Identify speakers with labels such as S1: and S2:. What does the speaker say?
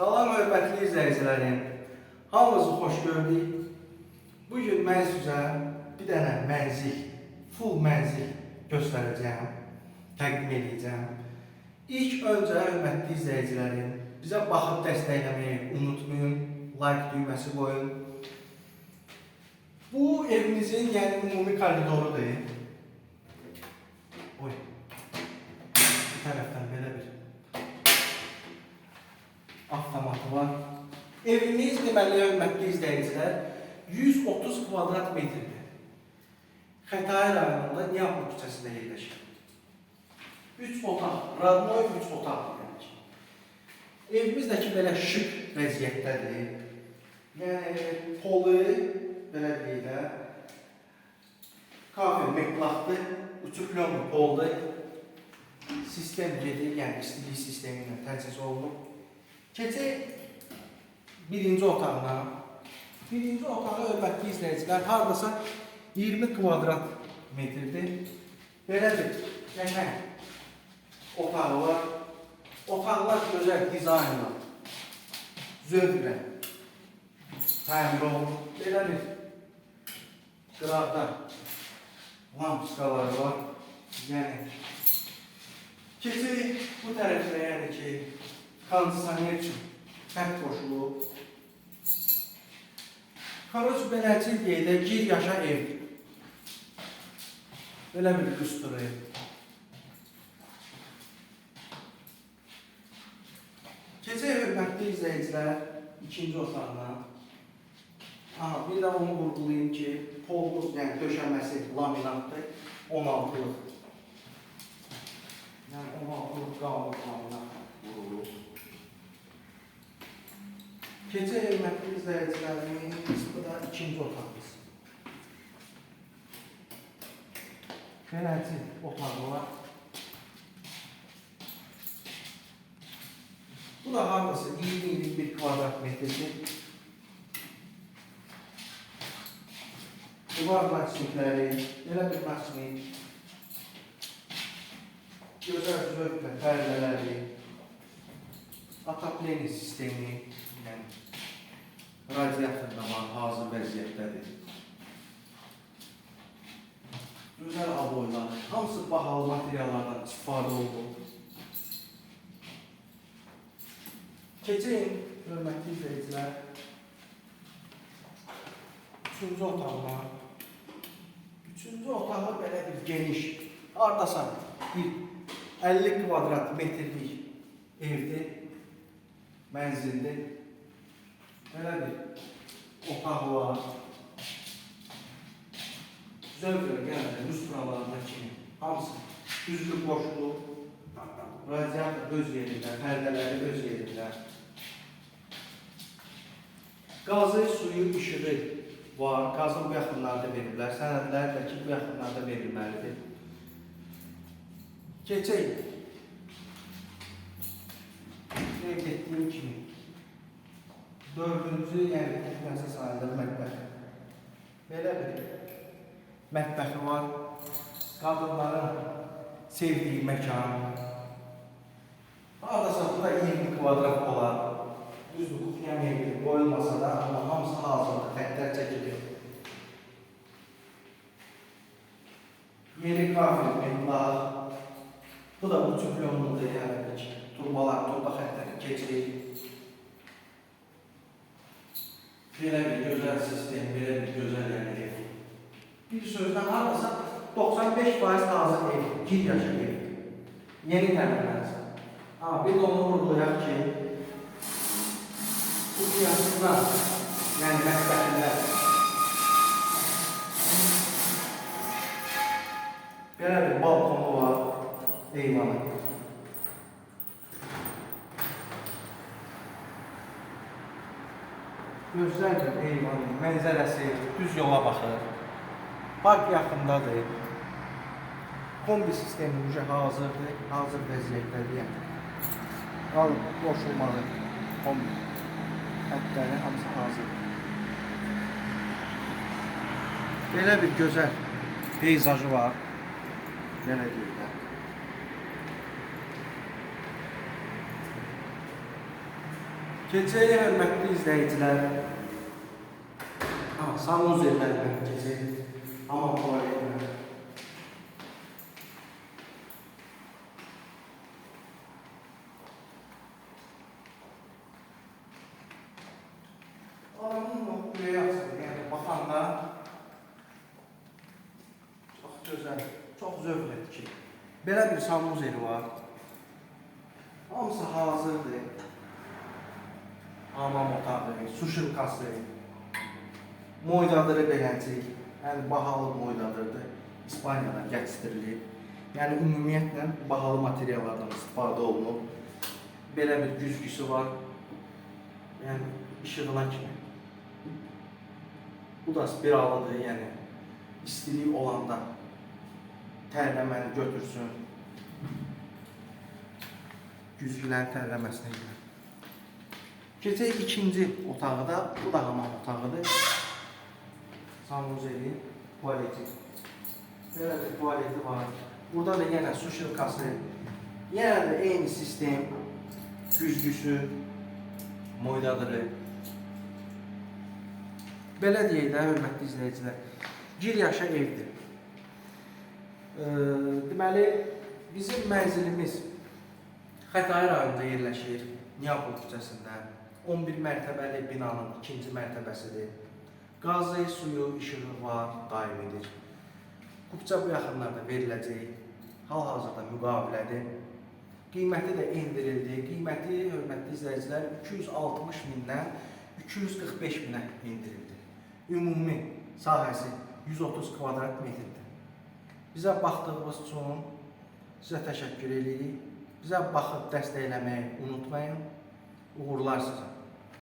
S1: Salam hörmətli izləyicilərim. Hamınızı xoş gördük. Bu gün mən sizə bir dənə mənzil, full mənzil göstərəcəyəm, təqdim edəcəm. İlk öncə hörmətli izləyicilərim, bizə baxıb dəstəkləməyi unutmayın, like düyməsi qoyun. Bu evimizin yəni ümumi koridorudur. Oy. Bir tərəfdən belə bir avtomatı var. Evimiz deməli hörmətli izləyicilər 130 kvadrat metrdir. Xətai rayonunda Niyapol küçəsində yerləşir. 3 otaq, Radnoy 3 otaq demək. Evimiz də ki belə şık vəziyyətdədir. Yəni polu belə deyək də kafe meklaqdır, uçuk lomlu poldur. Sistem gedir, yəni istilik sistemi ilə təchiz olunub. Keçək birinci otağına. Birinci otağı hörmətli izləyicilər hardasa 20 kvadrat metrdir. Belə bir qəşəng otağı var. Otaqlar gözəl dizaynla, zövqlə təmir olunub. Belə bir qıraqda lampiskaları var. Yəni keçirik bu tərəfdə yəni ki kondisioner üçün xətt qoşulub. Karoç beləci deyəndə gir yaşa evdir. Belə bir qüstur ev. Keçək hörmətli izləyicilər ikinci otağına. Aha, bir də onu vurgulayayım ki, polumuz, yəni döşəməsi laminatdır, 16-lıq. Yəni 16-lıq qalın laminat Gece hürmetli izleyicilerinin qismi da ikinci otaqdır. Beləci otaqlar. Bu da hamısı 20-21 kvadrat metrdir. Divar məscidləri, elə bir məscid. Gözəl zövqlə pərdələri, atapleni sistemi, yəni radiator da var, hazır vəziyyətdədir. Gözəl aboylar, hamısı bahalı materiallardan istifadə olunub. Keçək, hörmətli izləyicilər, üçüncü otağına. Üçüncü otağı belə bir geniş, hardasa bir 50 kvadrat metrlik evdir, mənzildir. Belə bir otaq var. Zövqlə gəldi, lüstralarına kimi. Hamısı düzlük boşluq, radiator öz yerində, pərdələri öz yerində. Qazı, suyu, işığı var. Qazın bu yaxınlarda veriblər. Sənədlər də ki, bu yaxınlarda verilməlidir. Keçək. Qeyd etdiyim kimi. Dördüncü, yəni etməsi sayılır mətbəx. Belə bir mətbəxi var. Qadınların sevdiyi məkan. Hardasa bu da 20 kvadrat olar. Düzdür, kuxnya mebeli qoyulmasa da, amma hamısı hazırdır, xəttlər çəkilir. Yeni kafe, meblağ. Bu da bu çöplüğünün yəni birebir güzel sistem, birebir güzel yani ev. Bir sözden almasak 95 faiz taze ev, cil yaşa ev. Yeni temellensin. Ama bir de onu vurgulayak ki bu piyasında yani meslekler belə bir balkonu var eyvana. Gözlərdir heyvanın mənzərəsi, düz yola baxır. Park yaxındadır. Kombi sistemi uca hazırdır, hazır vəziyyətdədir. Qalıb qoşulmalı kombi xətləri hamısı hazırdır. Belə bir gözəl peyzajı var. Belə deyirlər. Keçək hörmətli izləyicilər. Ha, sanuzerlər mən keçək. Amma tualetlər. Oranın o açılır. Yəni baxanda çox gözəl, çox zövq etki. Belə bir sanuzeri var. Otağı, su şırkası, moydadırı beləcək. Yəni bahalı moydadırdır. İspaniyadan gətirilir. Yəni ümumiyyətlə bahalı materiallardan istifadə olunub. Belə bir güzgüsü var. Yəni işıqla kimi. Bu da spiralıdır, yəni istilik olanda tərləməni götürsün. Güzgülərin tərləməsinə görə. Keçək ikinci otağı da, bu da hamam otağıdır. Sanuzeli, tualeti. Bir tualeti var. Burada da yenə su şırkası. Yenə də eyni sistem. Güzgüsü, moydadırı. Belə deyək də, hörmətli izləyicilər. Gir yaşa evdir. Ee, deməli, bizim mənzilimiz Xətai rayonunda yerləşir. Niyapol küçəsində. 11 mərtəbəli binanın ikinci mərtəbəsidir. Qazı, suyu, işığı var, daimidir. Kupça bu yaxınlarda veriləcək. Hal-hazırda müqavilədir. Qiyməti də endirildi. Qiyməti, hörmətli izləyicilər, 260 mindən 245 minə endirildi. Ümumi sahəsi 130 kvadrat metrdir. Bizə baxdığınız üçün sizə təşəkkür edirik. Bizə baxıb dəstəkləməyi unutmayın. Uğurlar size.